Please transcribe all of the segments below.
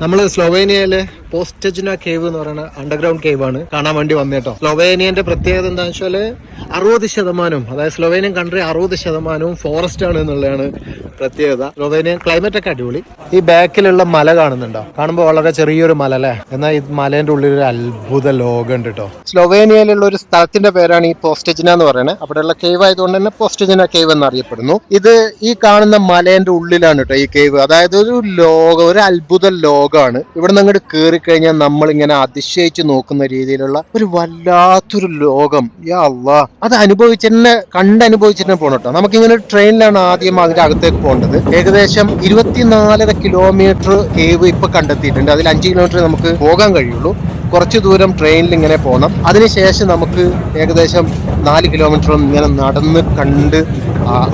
നമ്മൾ സ്ലൊവേനിയയിലെ പോസ്റ്റജിന കേവ് എന്ന് പറയുന്ന അണ്ടർഗ്രൗണ്ട് കേവ് ആണ്. കാണാൻ വേണ്ടി വന്നേട്ടോ സ്ലോവേനിയന്റെ പ്രത്യേകത എന്താണെന്ന് വെച്ചാൽ അറുപത് ശതമാനവും അതായത് സ്ലോവേനിയൻ കൺട്രി അറുപത് ശതമാനവും ഫോറസ്റ്റ് ആണ് എന്നുള്ളതാണ് പ്രത്യേകത. സ്ലോവേനിയൻ ക്ലൈമറ്റ് ഒക്കെ അടിപൊളി. ഈ ബാക്കിലുള്ള മല കാണുന്നുണ്ടോ? കാണുമ്പോൾ വളരെ ചെറിയൊരു മല അല്ലേ? എന്നാൽ ഈ മലേന്റെ ഉള്ളിൽ ഒരു അത്ഭുത ലോകം ഉണ്ട് കേട്ടോ സ്ലൊവേനിയയിലുള്ള ഒരു സ്ഥലത്തിന്റെ പേരാണ് ഈ പോസ്റ്റജിന എന്ന് പറയുന്നത്. അവിടെയുള്ള കേവ് ആയതുകൊണ്ട് തന്നെ പോസ്റ്റജിന കേവ് എന്നറിയപ്പെടുന്നു. ഇത് ഈ കാണുന്ന മലേന്റെ ഉള്ളിലാണ് കേട്ടോ ഈ കേവ് അതായത് ഒരു ലോകം ഒരു അത്ഭുത ലോകമാണ് ഇവിടെ നിന്ന് അങ്ങോട്ട് കയറി കഴിഞ്ഞാൽ നമ്മൾ ഇങ്ങനെ അതിശയിച്ച് നോക്കുന്ന രീതിയിലുള്ള ഒരു വല്ലാത്തൊരു ലോകം. യാ അള്ളാ. അത് അനുഭവിച്ചെന്നെ കണ്ടനുഭവിച്ചിട്ട് പോകണം കേട്ടോ നമുക്കിങ്ങനെ ട്രെയിനിലാണ് ആദ്യം അതിന്റെ അകത്തേക്ക് പോകേണ്ടത്. ഏകദേശം ഇരുപത്തിനാലര കിലോമീറ്റർ കേവ് ഇപ്പൊ കണ്ടെത്തിയിട്ടുണ്ട്. അതിൽ അഞ്ച് കിലോമീറ്റർ നമുക്ക് പോകാൻ കഴിയുള്ളൂ. കുറച്ച് ദൂരം ട്രെയിനിൽ ഇങ്ങനെ പോകണം അതിനുശേഷം നമുക്ക് ഏകദേശം നാല് കിലോമീറ്റർ ഇങ്ങനെ നടന്ന് കണ്ട്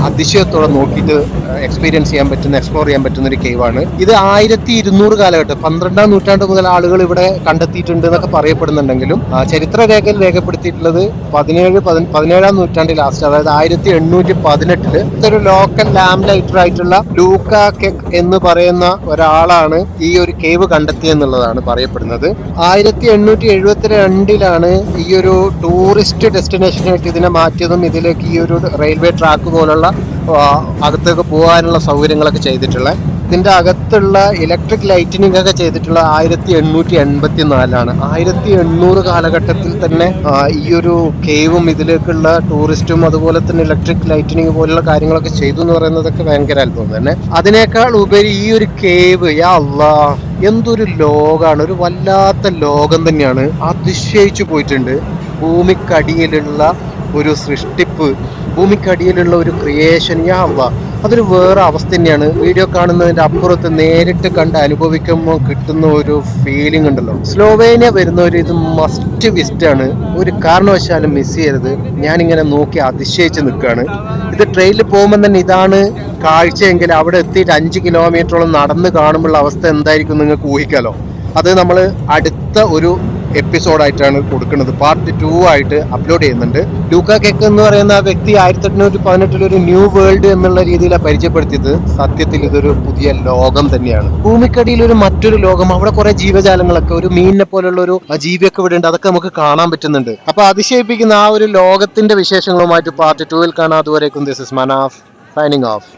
അതിശയത്തോടെ നോക്കിയിട്ട് എക്സ്പീരിയൻസ് ചെയ്യാൻ പറ്റുന്ന എക്സ്പ്ലോർ ചെയ്യാൻ പറ്റുന്ന ഒരു കേവ് ആണ്. ഇത് ആയിരത്തി ഇരുന്നൂറ് കാലഘട്ടം പന്ത്രണ്ടാം നൂറ്റാണ്ട് മുതൽ ആളുകൾ ഇവിടെ കണ്ടെത്തിയിട്ടുണ്ട് എന്നൊക്കെ പറയപ്പെടുന്നുണ്ടെങ്കിലും ചരിത്ര രേഖയിൽ രേഖപ്പെടുത്തിയിട്ടുള്ളത് പതിനേഴ് പതി- പതിനേഴാം നൂറ്റാണ്ടിൽ ലാസ്റ്റ് അതായത് ആയിരത്തി എണ്ണൂറ്റി പതിനെട്ടിൽ. ഇത്തൊരു ലോക്കൽ ലാം ലൈറ്റർ ആയിട്ടുള്ള ലൂക്ക കെക് എന്ന് പറയുന്ന ഒരാളാണ് ഈ ഒരു കേവ് കണ്ടെത്തിയെന്നുള്ളതാണ് പറയപ്പെടുന്നത്. ആയിരത്തി എണ്ണൂറ്റി എഴുപത്തി രണ്ടിലാണ് ഈ ഒരു ടൂറിസ്റ്റ് ഡെസ്റ്റിനേഷനായിട്ട് ഇതിനെ മാറ്റിയതും ഇതിലേക്ക് ഈ ഒരു റെയിൽവേ ട്രാക്ക് പോലുള്ള അകത്തേക്ക് പോകാനുള്ള സൗകര്യങ്ങളൊക്കെ ചെയ്തിട്ടുള്ളത് ഇതിന്റെ അകത്തുള്ള ഇലക്ട്രിക് ലൈറ്റിനിങ് ഒക്കെ ചെയ്തിട്ടുള്ള ആയിരത്തി എണ്ണൂറ്റി എൺപത്തി നാലാണ് ആയിരത്തി എണ്ണൂറ് കാലഘട്ടത്തിൽ തന്നെ ഈ ഒരു കേവും ഇതിലേക്കുള്ള ടൂറിസ്റ്റും അതുപോലെ തന്നെ ഇലക്ട്രിക് ലൈറ്റിനിങ് പോലുള്ള കാര്യങ്ങളൊക്കെ ചെയ്തു എന്ന് പറയുന്നതൊക്കെ ഭയങ്കര അത്ഭുതം തന്നെ. അതിനേക്കാൾ ഉപരി ഈ ഒരു കേവ് യാ എന്തൊരു ലോകമാണ് ഒരു വല്ലാത്ത ലോകം തന്നെയാണ്. അതിശയിച്ചു പോയിട്ടുണ്ട്. ഭൂമിക്കടിയിലുള്ള ഒരു സൃഷ്ടിപ്പ് ഭൂമിക്കടിയിലുള്ള ഒരു ക്രിയേഷൻ യാ അള്ളാ. അതൊരു വേറെ അവസ്ഥ തന്നെയാണ്. വീഡിയോ കാണുന്നതിന്റെ അപ്പുറത്ത് നേരിട്ട് കണ്ട് അനുഭവിക്കുമ്പോൾ കിട്ടുന്ന ഒരു ഫീലിംഗ് ഉണ്ടല്ലോ. സ്ലോവേനിയ വരുന്നവർ ഇത് മസ്റ്റ് വിസ്റ്റ് ആണ്. ഒരു കാരണവശാലും മിസ് ചെയ്യരുത്. ഞാനിങ്ങനെ നോക്കി അതിശയിച്ച് നിൽക്കുകയാണ്. ഇത് ട്രെയിനിൽ പോകുമ്പോൾ തന്നെ ഇതാണ് കാഴ്ചയെങ്കിൽ അവിടെ എത്തിയിട്ട് അഞ്ച് കിലോമീറ്ററോളം നടന്ന് കാണുമ്പോഴുള്ള അവസ്ഥ എന്തായിരിക്കും നിങ്ങൾക്ക് ഊഹിക്കാലോ? അത് നമ്മൾ അടുത്ത ഒരു എപ്പിസോഡായിട്ടാണ് കൊടുക്കുന്നത്. പാർട്ട് ടു ആയിട്ട് അപ്ലോഡ് ചെയ്യുന്നുണ്ട്. ലൂക്ക കെക്ക് എന്ന് പറയുന്ന ആ വ്യക്തി ആയിരത്തി എണ്ണൂറ്റി പതിനെട്ടിൽ ഒരു ന്യൂ വേൾഡ് എന്നുള്ള രീതിയിലാണ് പരിചയപ്പെടുത്തിയത്. സത്യത്തിൽ ഇതൊരു പുതിയ ലോകം തന്നെയാണ്. ഭൂമിക്കടിയിൽ ഒരു മറ്റൊരു ലോകം അവിടെ കുറെ ജീവജാലങ്ങളൊക്കെ ഒരു മീനിനെ പോലുള്ള ഒരു ജീവിയൊക്കെ ഇവിടെ ഉണ്ട്. അതൊക്കെ നമുക്ക് കാണാൻ പറ്റുന്നുണ്ട്. അപ്പൊ അതിശയിപ്പിക്കുന്ന ആ ഒരു ലോകത്തിന്റെ വിശേഷങ്ങളുമായിട്ട് പാർട്ട് ടുവിൽ കാണാം. അതുവരേക്കും this is Manaf signing off